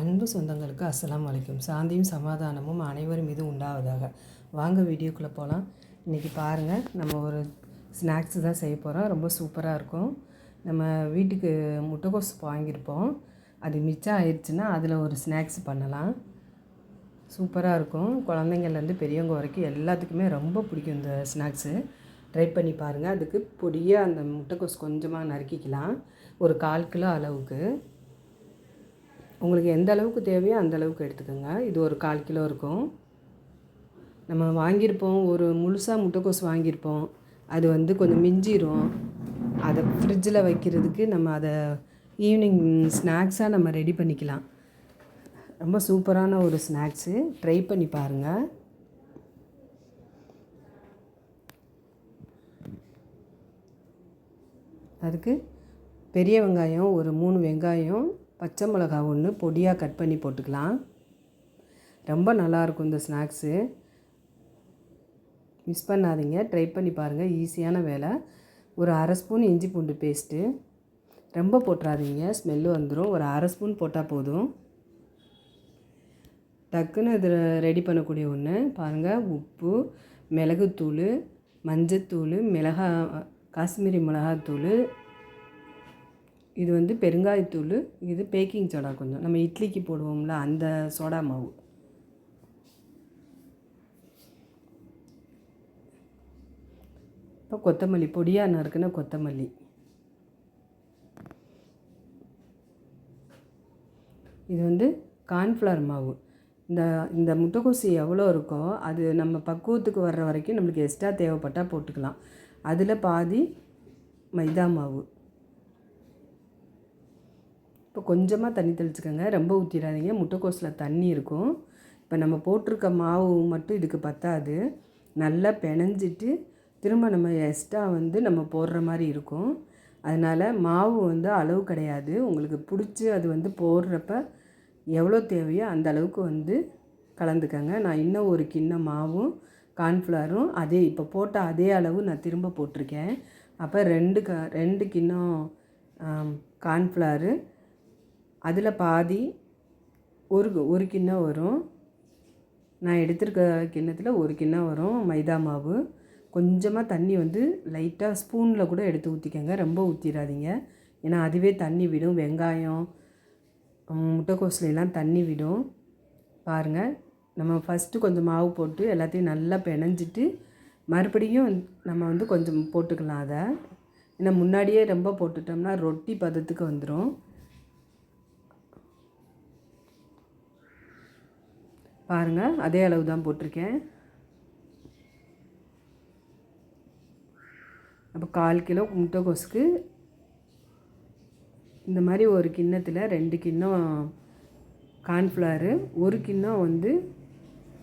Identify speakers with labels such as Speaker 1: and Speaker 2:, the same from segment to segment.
Speaker 1: அன்பு சொந்தங்களுக்கு அஸ்லாம் வலைக்கும் சாந்தியும் சமாதானமும் அனைவரும் மீது உண்டாவதாக. வாங்க வீடியோக்குள்ளே போகலாம் இன்றைக்கி பாருங்கள் நம்ம ஒரு ஸ்நாக்ஸ் தான் செய்ய போகிறோம் ரொம்ப சூப்பராக இருக்கும். நம்ம வீட்டுக்கு முட்டைக்கோஸ் வாங்கியிருப்போம். அது மிச்சம் ஆயிடுச்சுன்னா அதில் ஒரு ஸ்நாக்ஸ் பண்ணலாம். சூப்பராக இருக்கும். குழந்தைங்கள்லேருந்து பெரியவங்க வரைக்கும் எல்லாத்துக்குமே ரொம்ப பிடிக்கும் இந்த ஸ்நாக்ஸு. ட்ரை பண்ணி பாருங்கள் அதுக்கு பொடியாக அந்த முட்டைக்கோஸ் கொஞ்சமாக நறுக்கிக்கலாம். ஒரு கால் கிலோ அளவுக்கு. உங்களுக்கு எந்த அளவுக்கு தேவையோ அந்த அளவுக்கு எடுத்துக்கோங்க. இது ஒரு கால் கிலோ இருக்கும். நம்ம வாங்கியிருப்போம் ஒரு முழுசாக முட்டைக்கோஸ் வாங்கியிருப்போம். அது வந்து கொஞ்சம் மிஞ்சிரும். அதை ஃப்ரிட்ஜில் வைக்கிறதுக்கு நம்ம அதை ஈவினிங் ஸ்நாக்ஸாக நம்ம ரெடி பண்ணிக்கலாம். ரொம்ப சூப்பரான ஒரு ஸ்நாக்ஸு ட்ரை பண்ணி பாருங்கள் அதுக்கு பெரிய வெங்காயம் ஒரு மூணு வெங்காயம் பச்சை மிளகா ஒன்று பொடியாக கட் பண்ணி போட்டுக்கலாம். ரொம்ப நல்லாயிருக்கும் இந்த ஸ்நாக்ஸு. மிஸ் பண்ணாதீங்க. ட்ரை பண்ணி பாருங்கள் ஈஸியான வேலை. ஒரு அரை ஸ்பூன் இஞ்சி பூண்டு பேஸ்ட்டு. ரொம்ப போட்டுறாதீங்க. ஸ்மெல்லு வந்துடும் ஒரு அரை ஸ்பூன் போட்டால் போதும். டக்குன்னு இது ரெடி பண்ணக்கூடிய ஒன்று. பாருங்கள் உப்பு மிளகுத்தூள் மஞ்சத்தூள் மிளகா காஷ்மீரி மிளகாத்தூள் இது வந்து பெருங்காயத்தூள் இது பேக்கிங் சோடா கொஞ்சம். நம்ம இட்லிக்கு போடுவோம்ல அந்த சோடா மாவு. இப்போ கொத்தமல்லி பொடியாக நறுக்குன கொத்தமல்லி. இது வந்து கார்ன்ஃப்ளவர் மாவு. இந்த இந்த முட்டைக்கோசு எவ்வளோ இருக்கோ அது நம்ம பக்குவத்துக்கு வர்ற வரைக்கும் நம்மளுக்கு எக்ஸ்ட்ரா தேவைப்பட்டால் போட்டுக்கலாம். அதில் பாதி மைதா மாவு. இப்போ கொஞ்சமாக தண்ணி தெளிச்சுக்கோங்க. ரொம்ப ஊற்றிடாதீங்க முட்டைக்கோஸில் தண்ணி இருக்கும். இப்போ நம்ம போட்டிருக்க மாவு மட்டும் இதுக்கு பத்தாது. நல்லா பிணைஞ்சிட்டு திரும்ப நம்ம எக்ஸ்ட்ரா வந்து நம்ம போடுற மாதிரி இருக்கும். அதனால் மாவு வந்து அளவு கிடையாது. உங்களுக்கு பிடிச்சி அது வந்து போடுறப்ப எவ்வளோ தேவையோ அந்த அளவுக்கு வந்து கலந்துக்கங்க. நான் இன்னும் ஒரு கிண்ணம் மாவும் கார்ன்ஃப்ளவரும் அதே இப்போ போட்ட அதே அளவு நான் திரும்ப போட்டிருக்கேன். அப்போ ரெண்டு க ரெண்டு கிண்ணம் கார்ன்ஃப்ளவரு அதில் பாதி ஒரு ஒரு கிண்ணம் வரும். நான் எடுத்திருக்க கிண்ணத்தில் ஒரு கிண்ணம் வரும் மைதா மாவு. கொஞ்சமாக தண்ணி வந்து லைட்டாக ஸ்பூனில் கூட எடுத்து ஊற்றிக்கங்க ரொம்ப ஊற்றிடாதீங்க ஏன்னா அதுவே தண்ணி விடும். வெங்காயம் முட்டைக்கோஸ்லாம் தண்ணி விடும். பாருங்கள் நம்ம ஃபஸ்ட்டு கொஞ்சம் மாவு போட்டு எல்லாத்தையும் நல்லா பிணைஞ்சிட்டு மறுபடியும் நம்ம வந்து கொஞ்சம் போட்டுக்கலாம் அதை. ஏன்னா முன்னாடியே ரொம்ப போட்டுட்டோம்னா ரொட்டி பதத்துக்கு வந்துடும் பாருங்கள் அதே அளவு தான் போட்டிருக்கேன். அப்போ கால் கிலோ முட்டைகோஸுக்கு இந்த மாதிரி ஒரு கிண்ணத்தில் ரெண்டு கிண்ணம் கார்ன்ஃப்ளவரு ஒரு கிண்ணம் வந்து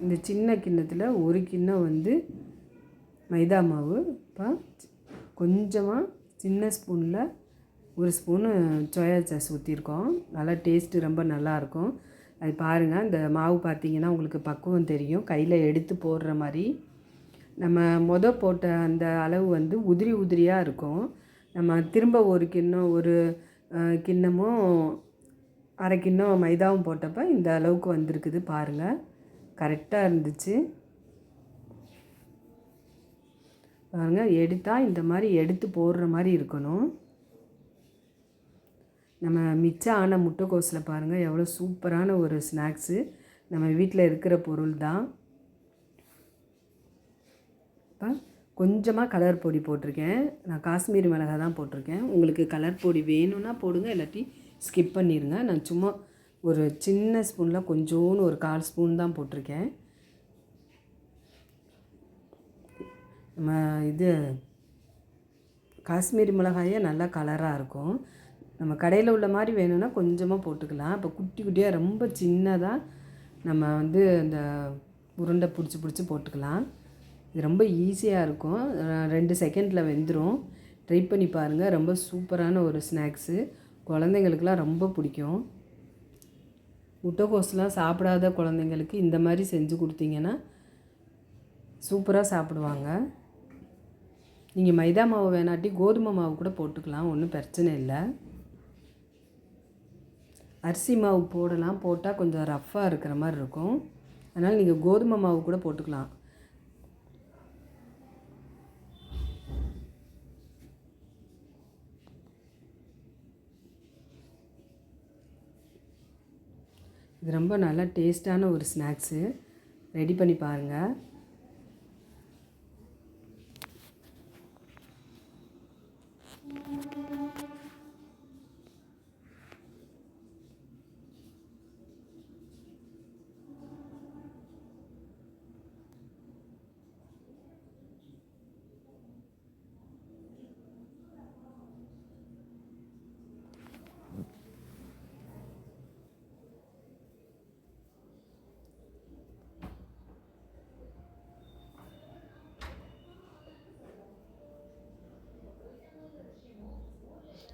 Speaker 1: இந்த சின்ன கிண்ணத்தில் ஒரு கிண்ணம் வந்து மைதா மாவு. இப்போ கொஞ்சமாக சின்ன ஸ்பூனில் ஒரு ஸ்பூனு சோயா சாஸ் ஊற்றிருக்கோம் நல்லா டேஸ்ட்டு ரொம்ப நல்லாயிருக்கும் அது பாருங்கள் இந்த மாவு பார்த்தீங்கன்னா உங்களுக்கு பக்குவம் தெரியும். கையில் எடுத்து போடுற மாதிரி. நம்ம மொத போட்ட அந்த அளவு வந்து உதிரி உதிரியாக இருக்கும். நம்ம திரும்ப ஒரு கிண்ணம் ஒரு கிண்ணமும் அரை கிண்ணம் மைதாவும் போட்டப்போ இந்த அளவுக்கு வந்திருக்குது பாருங்கள் கரெக்டாக இருந்துச்சு. பாருங்கள் எடுத்தால் இந்த மாதிரி எடுத்து போடுற மாதிரி இருக்கணும். நம்ம மிச்சம் ஆன முட்டைக்கோஸில் பாருங்கள் எவ்வளோ சூப்பரான ஒரு ஸ்நாக்ஸு. நம்ம வீட்டில் இருக்கிற பொருள் தான். இப்போ கொஞ்சமாக கலர் பொடி போட்டிருக்கேன். நான் காஷ்மீரி மிளகா தான் போட்டிருக்கேன். உங்களுக்கு கலர் பொடி வேணும்னா போடுங்க இல்லாட்டி ஸ்கிப் பண்ணிடுங்க நான் சும்மா ஒரு சின்ன ஸ்பூனில் கொஞ்சோன்னு ஒரு கால் ஸ்பூன் தான் போட்டிருக்கேன். நம்ம இது காஷ்மீரி மிளகாயே நல்லா கலராக இருக்கும். நம்ம கடையில் உள்ள மாதிரி வேணும்னா கொஞ்சமாக போட்டுக்கலாம். இப்போ குட்டி குட்டியாக ரொம்ப சின்னதாக நம்ம வந்து அந்த உருண்டை பிடிச்சி பிடிச்சி போட்டுக்கலாம். இது ரொம்ப ஈஸியாக இருக்கும். ரெண்டு செகண்டில் வெந்துடும் ட்ரை பண்ணி பாருங்கள் ரொம்ப சூப்பரான ஒரு ஸ்நாக்ஸு. குழந்தைங்களுக்குலாம் ரொம்ப பிடிக்கும். முட்டைக்கோஸ்லாம் சாப்பிடாத குழந்தைங்களுக்கு இந்த மாதிரி செஞ்சு கொடுத்தீங்கன்னா சூப்பராக சாப்பிடுவாங்க. நீங்கள் மைதா மாவு வேணாட்டி கோதுமை மாவு கூட போட்டுக்கலாம். ஒன்றும் பிரச்சனை இல்லை. அரிசி மாவு போடலாம் போட்டால் கொஞ்சம் ரஃப்பாக இருக்கிற மாதிரி இருக்கும். அதனால் நீங்கள் கோதுமை மாவு கூட போட்டுக்கலாம். இது ரொம்ப நல்லா டேஸ்ட்டான ஒரு ஸ்நாக்ஸு ரெடி பண்ணி பாருங்கள்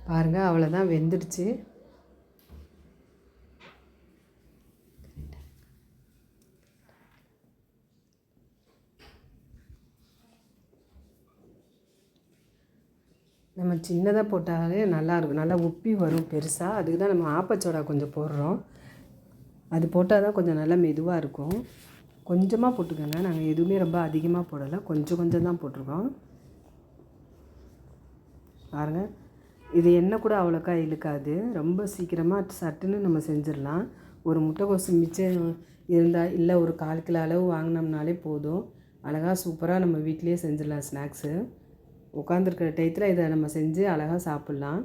Speaker 1: பாருங்கள் அவ்வளோதான் வெந்துடுச்சு. நம்ம சின்னதாக போட்டாலே நல்லாயிருக்கும் நல்லா உப்பி வரும் பெருசாக அதுக்கு தான் நம்ம ஆப்பச்சோடா கொஞ்சம் போடுறோம். அது போட்டால் தான் கொஞ்சம் நல்லா மெதுவாக இருக்கும். கொஞ்சமாக போட்டுக்கோங்க. நாங்கள் எதுவுமே ரொம்ப அதிகமாக போடலை. கொஞ்சம் கொஞ்சம் தான் போட்டிருக்கோம். பாருங்கள் இது எண்ணெய் கூட அவ்வளோக்கா இழுக்காது. ரொம்ப சீக்கிரமாக சட்டுன்னு நம்ம செஞ்சிடலாம். ஒரு முட்டைக்கோசு மிச்சம் இருந்தால் இல்லை ஒரு கால் கிலோ அளவு வாங்கினோம்னாலே போதும். அழகாக சூப்பராக நம்ம வீட்டிலேயே செஞ்சிடலாம் ஸ்நாக்ஸு. உட்காந்துருக்கிற டயத்தில் இதை நம்ம செஞ்சு அழகாக சாப்பிட்லாம்.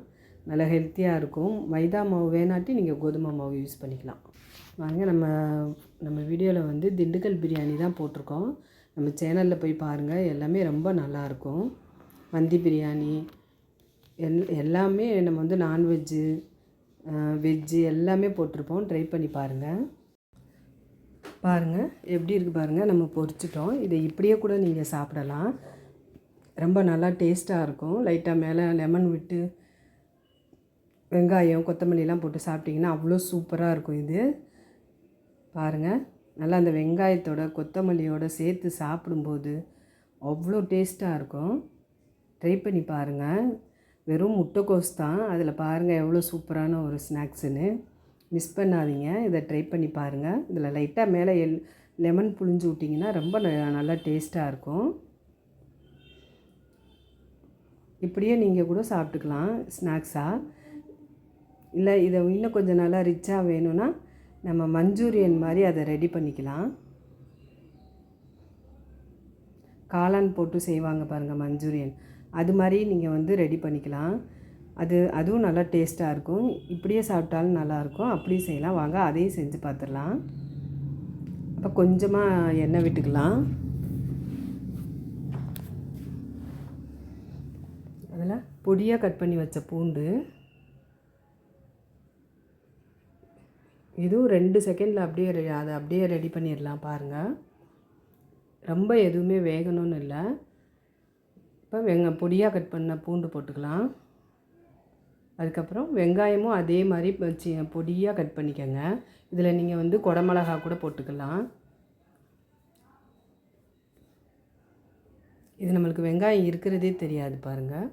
Speaker 1: நல்லா ஹெல்த்தியாக இருக்கும். மைதா மாவு வேணாட்டி நீங்கள் கோதுமை மாவு யூஸ் பண்ணிக்கலாம். வாங்க நம்ம நம்ம வீடியோவில் வந்து திண்டுக்கல் பிரியாணி தான் போட்டிருக்கோம். நம்ம சேனலில் போய் பாருங்கள் எல்லாமே ரொம்ப நல்லாயிருக்கும் மந்தி பிரியாணி எல் எல்லாமே நம்ம வந்து நான்வெஜ்ஜு வெஜ்ஜு எல்லாமே போட்டிருப்போம். ட்ரை பண்ணி பாருங்கள் பாருங்கள் எப்படி இருக்குது பாருங்கள் நம்ம பொரிச்சிட்டோம் இதை இப்படியே கூட நீங்கள் சாப்பிடலாம். ரொம்ப நல்லா டேஸ்ட்டாக இருக்கும். லைட்டாக மேலே லெமன் விட்டு வெங்காயம் கொத்தமல்லிலாம் போட்டு சாப்பிட்டிங்கன்னா அவ்வளோ சூப்பராக இருக்கும் இது. பாருங்கள் நல்லா அந்த வெங்காயத்தோட கொத்தமல்லியோட சேர்த்து சாப்பிடும்போது அவ்வளோ டேஸ்ட்டாக இருக்கும். ட்ரை பண்ணி பாருங்கள் வெறும் முட்டைக்கோஸ் தான். அதில் பாருங்கள் எவ்வளோ சூப்பரான ஒரு ஸ்நாக்ஸுன்னு. மிஸ் பண்ணாதீங்க. இதை ட்ரை பண்ணி பாருங்கள் இதில் லைட்டாக மேலே எல் லெமன் புழிஞ்சு விட்டிங்கன்னா ரொம்ப நல்லா டேஸ்ட்டாக இருக்கும். இப்படியே நீங்கள் கூட சாப்பிட்டுக்கலாம் ஸ்நாக்ஸாக இல்லை இதை இன்னும் கொஞ்சம் நல்லா ரிச்சாக வேணும்னா நம்ம மஞ்சூரியன் மாதிரி அதை ரெடி பண்ணிக்கலாம். காளான் போட்டு செய்வாங்க பாருங்கள் மஞ்சூரியன். அது மாதிரி நீங்கள் வந்து ரெடி பண்ணிக்கலாம். அது அதுவும் நல்லா டேஸ்ட்டாக இருக்கும். இப்படியே சாப்பிட்டாலும் நல்லாயிருக்கும் அப்படியும் செய்யலாம். வாங்க அதையும் செஞ்சு பார்த்துடலாம் அப்போ கொஞ்சமாக எண்ணெய் விட்டுக்கலாம். அதில் பொடியாக கட் பண்ணி வச்ச பூண்டு. இதுவும் ரெண்டு செகண்டில் அப்படியே அதை அப்படியே ரெடி பண்ணிடலாம் பாருங்கள் ரொம்ப எதுவுமே வேகணும்னு இல்லை. இப்போ வெங்க பொடியாக கட் பண்ண பூண்டு போட்டுக்கலாம். அதுக்கப்புறம் வெங்காயமும் அதே மாதிரி சி பொடியாக கட் பண்ணிக்கோங்க. இதில் நீங்கள் வந்து குடமிளகா கூட போட்டுக்கலாம். இது நம்மளுக்கு வெங்காயம் இருக்கிறதே தெரியாது பாருங்கள்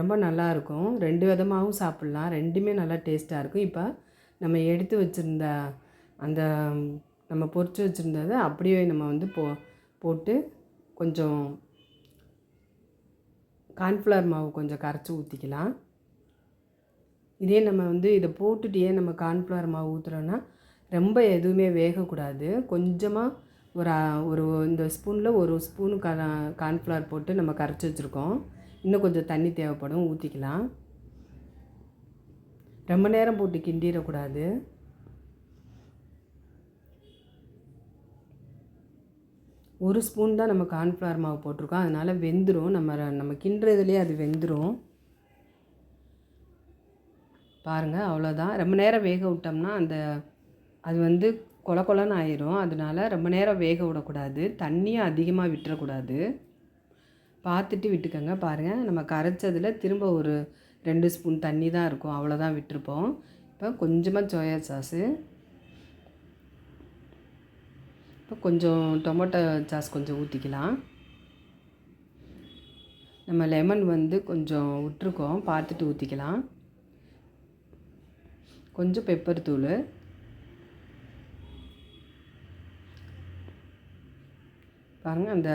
Speaker 1: ரொம்ப நல்லாயிருக்கும் ரெண்டு விதமாகவும் சாப்பிட்லாம். ரெண்டுமே நல்லா டேஸ்ட்டாக இருக்கும். இப்போ நம்ம எடுத்து வச்சுருந்த அந்த நம்ம பொறிச்சு வச்சுருந்ததை அப்படியே நம்ம வந்து போ போட்டு கொஞ்சம் கார்ன்ஃப்ளவர் மாவு கொஞ்சம் கரைச்சி ஊற்றிக்கலாம் இதே நம்ம வந்து இதை போட்டுகிட்டே நம்ம கார்ன்ஃப்ளவர் மாவு ஊற்றுறோன்னா ரொம்ப எதுவுமே வேகக்கூடாது. கொஞ்சமாக ஒரு ஒரு இந்த ஸ்பூனில் ஒரு ஸ்பூனு க கார்ன்ஃப்ளவர் போட்டு நம்ம கரைச்சி வச்சுருக்கோம். இன்னும் கொஞ்சம் தண்ணி தேவைப்படும் ஊற்றிக்கலாம் ரொம்ப நேரம் போட்டு கிண்டிடக்கூடாது. ஒரு ஸ்பூன் தான் நம்ம கார்ன்ஃப்ளவர் மாவு போட்டிருக்கோம். அதனால் வெந்துடும் நம்ம நம்ம கிண்டுறதுலேயே அது வெந்துடும் பாருங்கள் அவ்வளோதான் ரொம்ப நேரம் வேக விட்டோம்னா அந்த அது வந்து கொல கொலன்னு ஆயிரும். அதனால் ரொம்ப நேரம் வேக விடக்கூடாது. தண்ணியும் அதிகமாக விட்டுறக்கூடாது. பார்த்துட்டு விட்டுக்கோங்க பாருங்கள் நம்ம கரைச்சதில் திரும்ப ஒரு ரெண்டு ஸ்பூன் தண்ணி தான் இருக்கும். அவ்வளோதான் விட்டுருப்போம். இப்போ கொஞ்சமாக சோயா சாஸு இப்போ கொஞ்சம் டொமேட்டோ சாஸ் கொஞ்சம் ஊற்றிக்கலாம் நம்ம லெமன் வந்து கொஞ்சம் விட்ருக்கோம் பார்த்துட்டு ஊற்றிக்கலாம் கொஞ்சம் பெப்பர் தூள். பாருங்கள் அந்த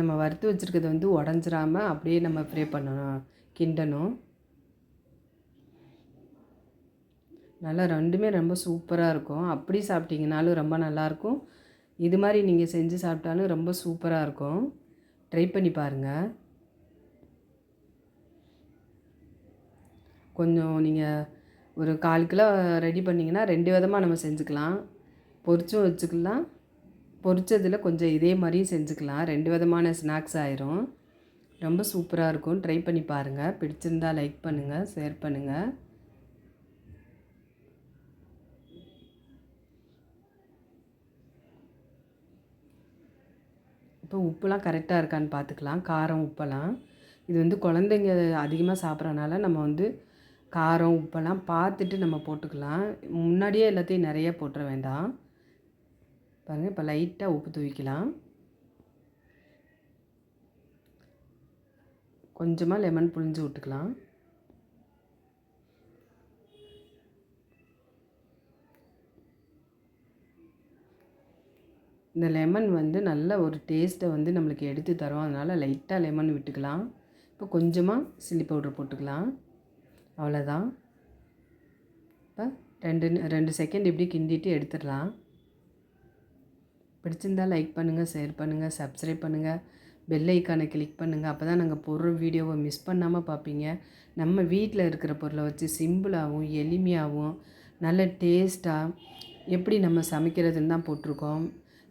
Speaker 1: நம்ம வறுத்து வச்சுருக்கிறது வந்து உடஞ்சிராம அப்படியே நம்ம ஃப்ரை பண்ணணும் கிண்டணும். நல்லா ரெண்டுமே ரொம்ப சூப்பராக இருக்கும். அப்படி சாப்பிட்டீங்கனாலும் ரொம்ப நல்லாயிருக்கும். இது மாதிரி நீங்கள் செஞ்சு சாப்பிட்டாலும் ரொம்ப சூப்பராக இருக்கும். ட்ரை பண்ணி பாருங்கள் கொஞ்சம் நீங்கள் ஒரு கால் கிலோ ரெடி பண்ணிங்கன்னா ரெண்டு விதமாக நம்ம செஞ்சுக்கலாம். பொரிச்சும் வச்சுக்கலாம். பொரிச்சதில் கொஞ்சம் இதே மாதிரியும் செஞ்சுக்கலாம். ரெண்டு விதமான ஸ்நாக்ஸ் ஆயிரும். ரொம்ப சூப்பராக இருக்கும். ட்ரை பண்ணி பாருங்கள் பிடிச்சிருந்தா லைக் பண்ணுங்கள் ஷேர் பண்ணுங்கள் இப்போ உப்புலாம் கரெக்டாக இருக்கான்னு பார்த்துக்கலாம். காரம் உப்பெல்லாம். இது வந்து குழந்தைங்க அதிகமாக சாப்பிட்றனால நம்ம வந்து காரம் உப்பெல்லாம் பார்த்துட்டு நம்ம போட்டுக்கலாம். முன்னாடியே எல்லாத்தையும் நிறைய போட்டுற வேண்டாம். பாருங்கள் இப்போ லைட்டாக உப்பு தூவிக்கலாம். கொஞ்சமாக லெமன் புழிஞ்சு விட்டுக்கலாம். இந்த லெமன் வந்து நல்ல ஒரு டேஸ்ட்டை வந்து நம்மளுக்கு எடுத்து தரும். அதனால் லைட்டாக லெமன் விட்டுக்கலாம். இப்போ கொஞ்சமாக சில்லி பவுடர் போட்டுக்கலாம். அவ்வளோதான் இப்போ ரெண்டு ரெண்டு செகண்ட் இப்படி கிண்டிட்டு எடுத்துடலாம். பிடிச்சிருந்தால் லைக் பண்ணுங்கள் ஷேர் பண்ணுங்கள் சப்ஸ்கிரைப் பண்ணுங்கள் பெல் ஐக்கானை கிளிக் பண்ணுங்கள் அப்போ தான் நாங்கள் போடுற வீடியோவை மிஸ் பண்ணாமல் பார்ப்பீங்க நம்ம வீட்டில் இருக்கிற பொருளை வச்சு சிம்பிளாகவும் எளிமையாகவும் நல்ல டேஸ்ட்டாக எப்படி நம்ம சமைக்கிறதுன்னு தான் போட்டிருக்கோம்.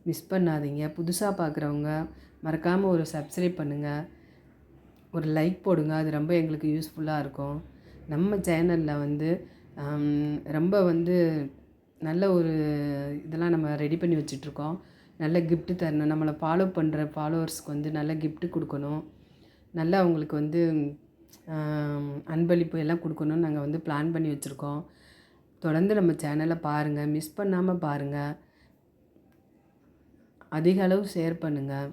Speaker 1: மிஸ் பண்ணாதீங்க. புதுசாக பார்க்குறவங்க மறக்காமல் ஒரு சப்ஸ்கிரைப் பண்ணுங்கள் ஒரு லைக் போடுங்க. அது ரொம்ப எங்களுக்கு யூஸ்ஃபுல்லாக இருக்கும். நம்ம சேனலில் வந்து ரொம்ப வந்து நல்ல ஒரு இதெல்லாம் நம்ம ரெடி பண்ணி வச்சிட்ருக்கோம். நல்ல கிஃப்ட்டு தரணும். நம்மளை ஃபாலோ பண்ணுற ஃபாலோவர்ஸ்க்கு வந்து நல்ல கிஃப்ட்டு கொடுக்கணும். நல்லா அவங்களுக்கு வந்து அன்பளிப்பு எல்லாம் கொடுக்கணும்னு நாங்கள் வந்து பிளான் பண்ணி வச்சுருக்கோம். தொடர்ந்து நம்ம சேனலை பாருங்கள் மிஸ் பண்ணாமல் பாருங்கள் அதிக அளவு ஷேர் பண்ணுங்கள்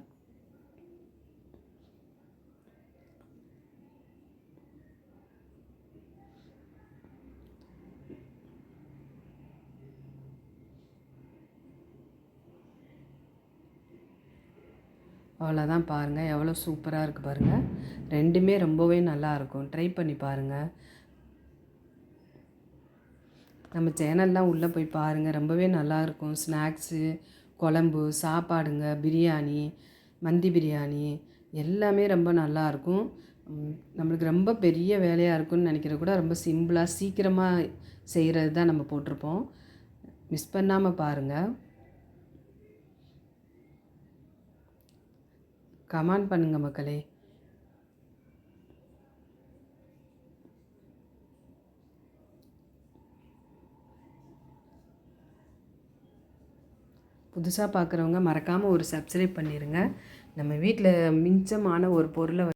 Speaker 1: அவ்வளோதான் பாருங்கள் எவ்வளோ சூப்பராக இருக்குது பாருங்கள் ரெண்டுமே ரொம்பவே நல்லாயிருக்கும் ட்ரை பண்ணி பாருங்கள் நம்ம சேனல்லாம் உள்ளே போய் பாருங்கள் ரொம்பவே நல்லாயிருக்கும் ஸ்நாக்ஸு குழம்பு சாப்பாடுங்க பிரியாணி மந்தி பிரியாணி எல்லாமே ரொம்ப நல்லாயிருக்கும் நம்மளுக்கு ரொம்ப பெரிய வேலையாக இருக்கும்னு நினைக்கிற கூட ரொம்ப சிம்பிளாக சீக்கிரமாக செய்கிறது தான் நம்ம போட்டிருப்போம். மிஸ் பண்ணாமல் பாருங்கள் கமெண்ட் பண்ணுங்கள் மக்களே. புதுசாக பார்க்குறவங்க மறக்காமல் ஒரு சப்ஸ்கிரைப் பண்ணிடுங்க நம்ம வீட்டில் மிஞ்சமான ஒரு பொருளை